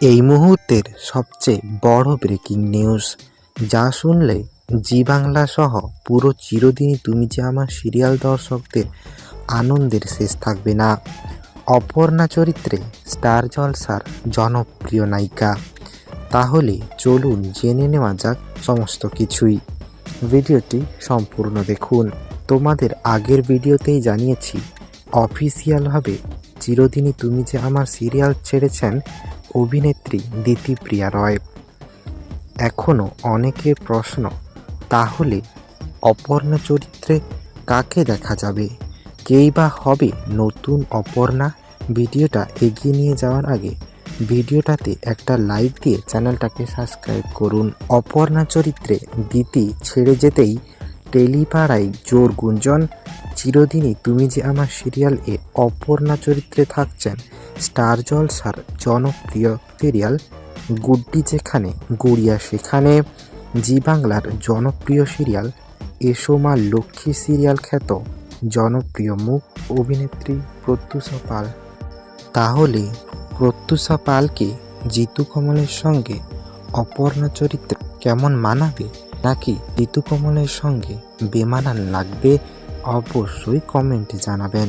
এই মুহূর্তের সবচেয়ে বড় ব্রেকিং নিউজ যা শুনলে জি বাংলা সহ পুরো চিরদিনই তুমি যে আমার সিরিয়াল দর্শকদের আনন্দের শেষ থাকবে না। অপর্ণা চরিত্রে স্টার জলসার জনপ্রিয় নায়িকা। তাহলে চলুন জেনে নেওয়া যাক সমস্ত কিছুই। ভিডিওটি সম্পূর্ণ দেখুন। তোমাদের আগের ভিডিওতেই জানিয়েছি, অফিসিয়ালভাবে চিরদিনই তুমি যে আমার সিরিয়াল ছেড়েছেন অভিনেত্রী দিতিপ্রিয়া রয়। এখনও অনেকের প্রশ্ন, তাহলে অপর্ণা চরিত্রে কাকে দেখা যাবে? কেই বা হবে নতুন অপর্ণা? ভিডিওটা এগিয়ে নিয়ে যাওয়ার আগে ভিডিওটাতে একটা লাইক দিয়ে চ্যানেলটাকে সাবস্ক্রাইব করুন। অপর্ণা চরিত্রে দিতি ছেড়ে যেতেই টেলিপাড়ায় জোর গুঞ্জন, চিরদিনই তুমি যে আমার সিরিয়াল এ অপর্ণা চরিত্রে থাকছেন স্টার জলসার জনপ্রিয় সিরিয়াল গুড্ডি যেখানে গুড়িয়া, সেখানে জি বাংলার জনপ্রিয় সিরিয়াল এসোমা লক্ষ্মী সিরিয়াল খ্যাত জনপ্রিয় মুখ অভিনেত্রী প্রত্যুষা পাল। তাহলে প্রত্যুষা পালকে জিতু কমলের সঙ্গে অপর্ণা চরিত্র কেমন মানাবে? নাকি জিতু কমলের সঙ্গে বেমানান লাগবে? অবশ্যই কমেন্টে জানাবেন।